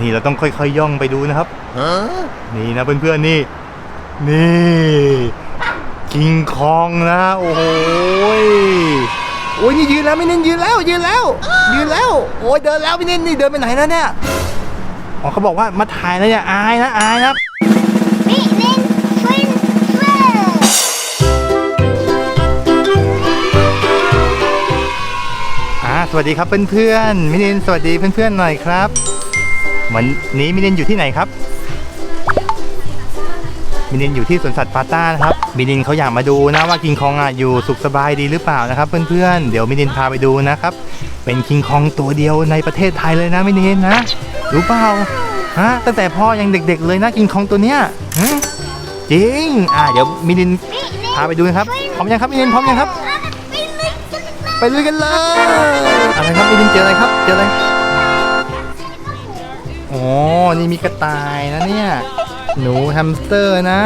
นี่เราต้องค่อยๆย่องไปดูนะครับนี่นะเพื่อนๆนี่ นี่กิงคองนะโอ้โหยโอ้ยนี่ยืนแล้วไม่เน้นยืนแล้วยืนแล้ว ยืนแล้วโอ้ยเดินแล้วไม่เน้นนี่เดินไปไหนแล้วเนี่ยอ๋อเขาบอกว่ามาถ่ายแล้วเนี่ยอายนะอายนะ Meeting Twin Friends อ่าสวัสดีครับเพื่อนๆมินินสวัสดีเพื่อนๆหน่อยครับ วันนี้มินินอยู่ที่ไหนครับ มินินอยู่ที่สวนสัตว์พาต้านะครับ มินินเขาอยากมาดูนะว่ากิงคองอะอยู่สุขสบายดีหรือเปล่านะครับ เพื่อนๆ เดี๋ยวมินินพาไปดูนะครับ เป็นคิงคองตัวเดียวในประเทศไทยเลยนะมินินนะรู้เปล่าฮะตั้งแต่พ่อยังเด็ก ๆ เลยนะกิงคองตัวเนี้ยจริง อ่าเดี๋ยวมินินพาไปดูนะครับ พร้อมยังครับมินินพร้อมยังครับ ไปลุยกันเลย อะไรครับมินินเจออะไรครับ เจออะไร อ๋อ นี่มีกระต่ายนะเนี่ย หนูแฮมสเตอร์นะ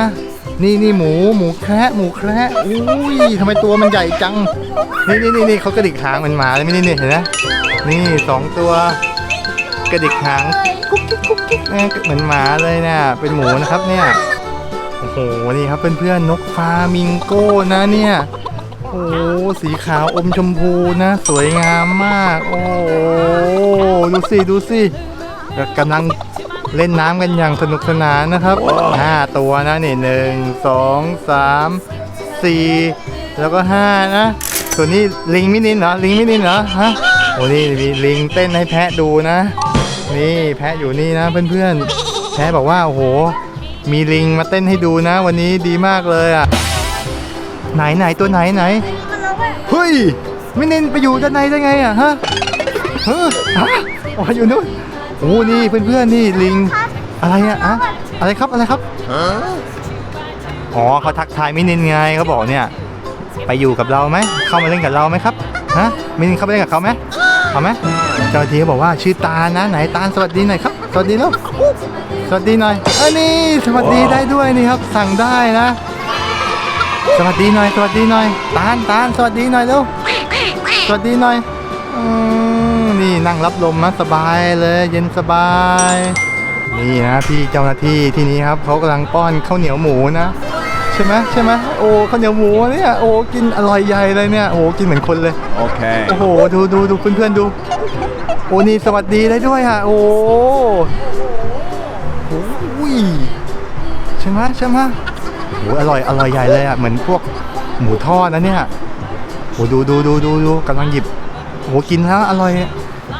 นี่นี่หมูหมูแคระหมูแคระอุ้ยทำไมตัวมันใหญ่จัง นี่นี่นี่นี่เขากระดิกหางเหมันหมาเลยไม่นี่นี่เห็นไหมนี่สองตัว กระดิกหางกุ๊กกิ๊กกุ๊กกิ๊กเอ้ยเหมือนหมาเลยเนี่ยเป็นหมูนะครับเนี่ยโอ้โหนี่ครับเพื่อนๆนกฟามิงโก้นะเนี่ยโอ้โหสีขาวอมชมพูนะ สวยงามมาก โอ้โหดูสิ ดูสิ กำลังเล่นน้ำกันอย่างสนุกสนานนะครับห้าตัวนะนี่หนึ่งสองสามสี่แล้วก็ห้านะตัวนี้ลิงมินินเหรอลิงมินินเหรอฮะโอ้นี่มีลิงเต้นให้แพะดูนะ นี่แพะอยู่นี่นะเพื่อนๆแพะบอกว่าโอ้โห มีลิงมาเต้นให้ดูนะ วันนี้ดีมากเลยอะไหนไหนตัวไหนไหนเฮ้ยไม่เน้นไปอยู่ด้านในได้ไงอะฮะเฮ้ยฮะอ๋ออยู่นู่น โอ้นี่เพื่อนๆนี่ลิงอะไรอะอะอะไรครับอะไรครับอ๋อเขาทักทายมินินไงเขาบอกเนี่ย ไปอยู่กับเราไหมเข้ามาเล่นกับเราไหมครับฮะมินินเข้าไปเล่นกับเขาไหมเอาไหมเจ้าหน้าที่เขาบอกว่าชื่อตาลนะไหนตาลสวัสดีหน่อยครับสวัสดีแล้วสวัสดีหน่อยเออนี่สวัสดีได้ด้วยนี่ครับ สั่งได้นะ สวัสดีหน่อย สวัสดีหน่อยตาลตาลสวัสดีหน่อยเร็วสวัสดีหน่อยอืม นี่นั่งรับลมนะสบายเลยเย็นสบาย นี่นะพี่เจ้าหน้าที่ที่นี้ครับเขากำลังป้อนข้าวเหนียวหมูนะ ใช่ไหมใช่ไหมโอ้ข้าวเหนียวหมูเนี่ยโอ้กินอร่อยใหญ่เลยเนี่ยโอ้กินเหมือนคนเลย Okay. โอ้โหดูดูดูเพื่อนๆดูโอ้นี่สวัสดีได้ด้วยอะโอ้โอ้ยใช่ไหมใช่ไหมโอ้อร่อยอร่อยใหญ่เลยอะเหมือนพวกหมูทอดนะเนี่ยโอ้ดูดูดูดูดูกำลังหยิบ โอ้กินแล้วอร่อย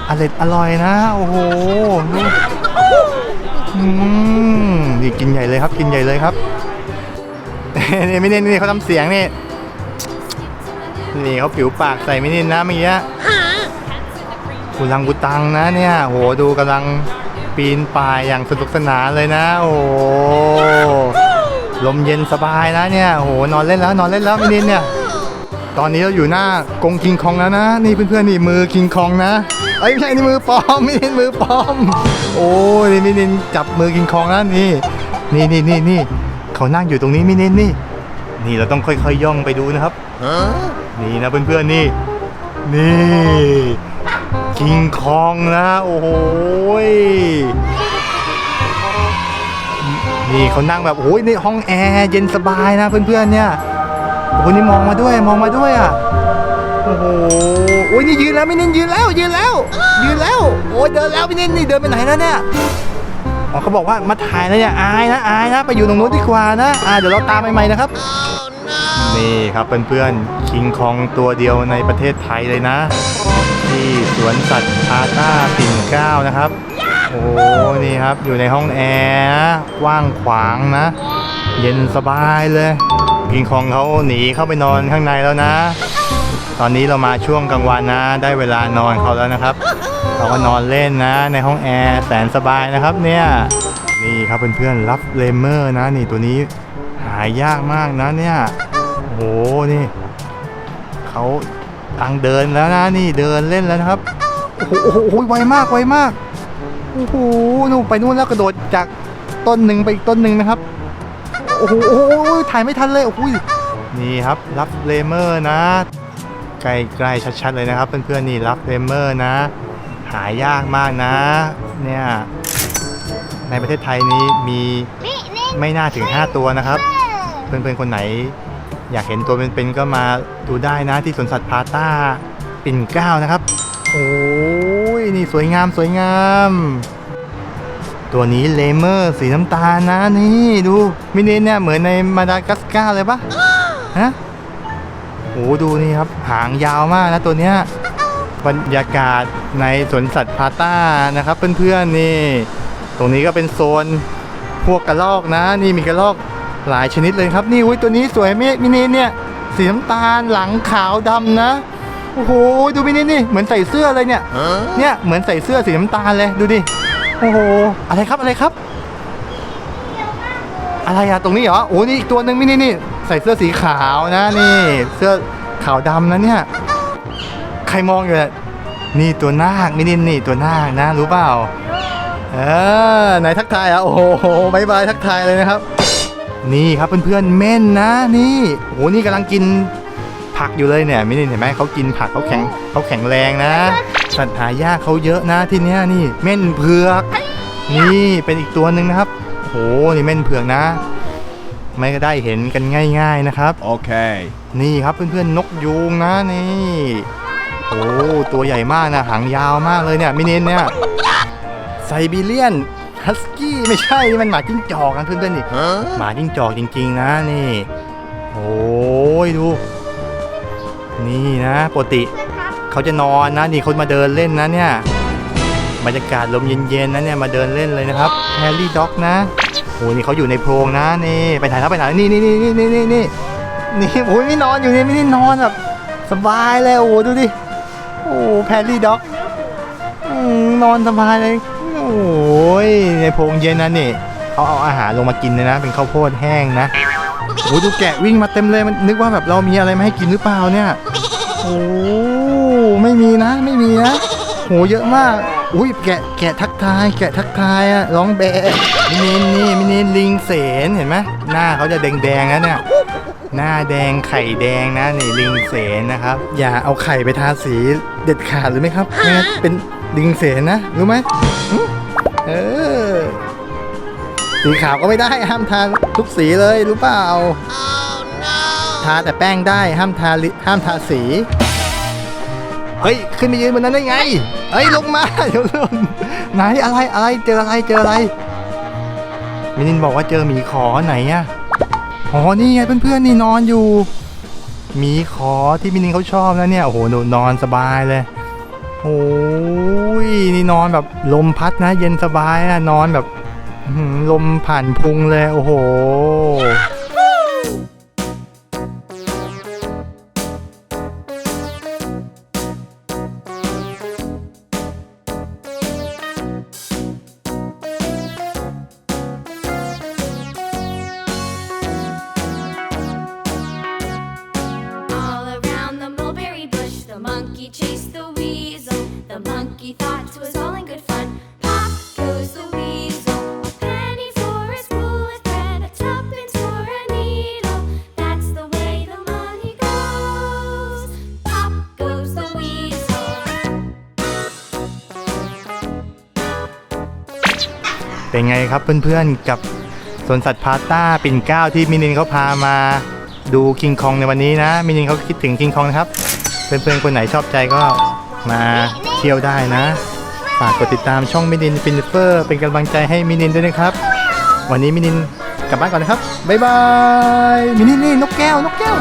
อร่อยอร่อยนะ โอ้โหนี่กินใหญ่เลยครับ กินใหญ่เลยครับนี่ไม่เน้นนี่เขาทำเสียงนี่นี่เขาผิวปากใส่ไม่นินนะเมื่อกี้กุลังกุตังนะเนี่ยโหดูกำลังปีนป่ายอย่างสนุกสนานเลยนะ โอ้ลมเย็นสบายนะเนี่ยโอ้โหนอนเล่นแล้วนอนเล่นแล้วไมินินเนี่ย ตอนนี้เราอยู่หน้ากรงคิงคองแล้วนะ นี่เพื่อนๆนี่มือคิงคองนะเอ้ไม่ใช่นี่มือปลอมไมินินมือปลอม โอ้ยนี่มินินจับมือคิงคองแล้วนี่นี่นี่นี่นี่เขานั่งอยู่ตรงนี้มินินนี่ นี่เราต้องค่อยๆย่องไปดูนะครับนี่นะเพื่อนๆนี่ นี่คิงคองนะโอ้โหยนี่เขานั่งแบบโอ้ยในห้องแอร์เย็นสบายนะเพื่อนๆเนี่ย โอ้โหนี่มองมาด้วยมองมาด้วยอะโอ้โหโอ้ยนี่ยืนแล้วไม่นินยืนแล้วยืนแล้ว ยืนแล้วโอ้ยเดินแล้วไม่นินนี่เดินไปไหนแล้วเนี่ยอ๋อเขาบอกว่ามาถ่ายแล้วเนี่ยอายนะอายนะ ไปอยู่ตรงนู้นดีกว่านะอ่าเดี๋ยวเราตามไปใหม่นะครับนี่ครับเพื่อนๆคิงคองตัวเดียวในประเทศไทยเลยนะ ที่สวนสัตว์พาต้าปิ่นเกล้านะครับ โอ้โหนี่ครับอยู่ในห้องแอร์นะกว้างขวางนะ เย็นสบายเลย คิงคองเขาหนีเข้าไปนอนข้างในแล้วนะ ตอนนี้เรามาช่วงกลางวันนะ ได้เวลานอนเขาแล้วนะครับเราก็นอนเล่นนะ ในห้องแอร์แสนสบายนะครับเนี่ยนี่ครับเพื่อนๆรับเลเมอร์นะ นี่ตัวนี้หายากมากนะเนี่ยโอ้โหนี่เขาตังเดินแล้วนะนี่เดินเล่นแล้วนะครับโอ้โหโอ้โหโอ้โหไวมากไวมากโอ้โหนู่นไปนู่นแล้วกระโดดจากต้นหนึ่งไปอีกต้นหนึ่งนะครับ โอ้โหโอ้โหถ่ายไม่ทันเลยโอ้โหนี่ครับรับเลเมอร์นะใกล้ๆชัดๆเลยนะครับเพื่อนๆนี่รับเลเมอร์นะ หายากมากนะ เนี่ยในประเทศไทยนี้มีไม่น่าถึง 5 ตัวนะครับ เพื่อนๆคนไหน อยากเห็นตัวเป็นๆก็มาดูได้นะที่สวนสัตว์พาต้าปิ่นเกล้านะครับ โอ้ยนี่สวยงามสวยงาม ตัวนี้เลเมอร์สีน้ำตาลนะนี่ดูมินิเนี่ยเหมือนในมาดากัสการ์เลยปะฮะโอ้ดูนี่ครับ หางยาวมากนะตัวเนี้ยบรรยากาศในสวนสัตว์พาต้านะครับ เพื่อนๆนี่ ตรงนี้ก็เป็นโซนพวกกระรอกนะ นี่มีกระรอกหลายชนิดเลยครับ นี่อุ้ยตัวนี้สวยไหมมินิเนี่ยสีน้ำตาลหลังขาวดำนะโอ้โหดูมินินี่เหมือนใส่เสื้อเลยเนี่ยเนี่ยเหมือนใส่เสื้อสีน้ำตาลเลยดูดิ โอ้โห อะไรครับอะไรครับ อะไรอะตรงนี้เหรอ โอ้นี่อีกตัวหนึ่งมินินี่ใส่เสื้อสีขาวนะนี่ เสื้อขาวดำนะเนี่ย ใครมองอยู่เนี่ยนี่ตัวนาคมินินี่ตัวนาคนะ รู้เปล่า เออไหนทักทายอะ โอ้โหบายบายทักทายเลยนะครับ นี่ครับเพื่อนๆเม่นนะนี่โอ้โหนี่กำลังกินผักอยู่เลยเนี่ยมินิเห็นไหมเขากินผักเขาแข็งเขาแข็งแรงนะ สัตว์หายากเขาเยอะนะที่เนี้ยนี่เม่นเผือก นี่เป็นอีกตัวหนึ่งนะครับโอ้โหนี่เม่นเผือกนะ ไม่ได้เห็นกันง่าย ๆนะครับ Okay. นี่ครับเพื่อนๆนกยูงนะนี่โอ้ตัวใหญ่มากนะหางยาวมากเลยเนี่ยมินินเนี่ยไซบีเรียนฮัสกี้ไม่ใช่นี่มันหมาจิ้งจอกนะเพื่อนๆนี่ Huh? หมาจิ้งจอกจริง ๆ นะนี่โอ้ยดู นี่นะปกติ เขาจะนอนนะนี่เขามาเดินเล่นนะเนี่ยบรรยากาศลมเย็นๆนะเนี่ยมาเดินเล่นเลยนะครับแฮร์รี่ด็อกนะโอ้นี่เขาอยู่ในโพรงนะนี่ไปถ่ายแล้วไปถ่ายนี่นี่นี่นี่นี่นี่นี่นี่โอ้ยไม่นอนอยู่นี่ไม่ได้นอนแบบสบายเลยโอ้ดูดิโอ้แพรรี่ด็อกนอนสบายเลยโอ้ยในโพรงเย็นนะนี่เขาเอาอาหารลงมากินเลยนะ เป็นข้าวโพดแห้งนะโอ้ดูแกะวิ่งมาเต็มเลยมันนึกว่าแบบเรามีอะไรมาให้กินหรือเปล่าเนี่ยโอ้ ไม่มีนะ ไม่มีนะโหเยอะมาก อุ้ยแกะแกะทักทาย แกะทักทายอะร้องแบะมินินนี่มินินลิงเสนเห็นไหมหน้าเขาจะแดงแดงๆนะเนี่ยหน้าแดงไข่แดงนะนี่ลิงเสนนะครับ อย่าเอาไข่ไปทาสีเด็ดขาดหรือไหมครับไม่งั้นเป็นลิงเสนนะรู้ไหมหึเออสีขาวก็ไม่ได้ห้ามทาทุกสีเลยรู้เปล่าทาแต่แป้งได้ห้ามทาลิห้ามทาสี เฮ้ย ขึ้นไปยืนบนนั้นได้ไง เฮ้ย ลงมาเดี๋ยวลงไหนอะไรอะไรเจออะไรเจออะไร มินินบอกว่าเจอหมีขอไหนอะอ๋อนี่ไงเพื่อนๆนี่นอนอยู่ หมีขอที่มินินเขาชอบนะเนี่ย โอ้โหนนอนสบายเลยโอ้ยนี่นอนแบบลมพัดนะ เย็นสบายอะนอนแบบลมผ่านพุงเลย โอ้โห monkey chased the weasel. The monkey thought it was all in good fun. Pop goes the weasel. A penny for a spool of thread, a tuppence for a needle. That's the way the money goes. Pop goes the weasel. เป็นไงครับเพื่อนๆกับสวนสัตว์พาต้าปิ่นเกล้าที่มินินเขาพามาดูคิงคองในวันนี้นะ มินินเขาคิดถึงคิงคองนะครับ เพื่อนๆ คนไหนชอบใจก็มาเที่ยวได้นะ ฝากกดติดตามช่องมินินฟินเฟอร์ เป็นกำลังใจให้มินินด้วยนะครับ วันนี้มินินกลับบ้านก่อนนะครับ บ๊ายบาย มินินนี่นกแก้วนกแก้ว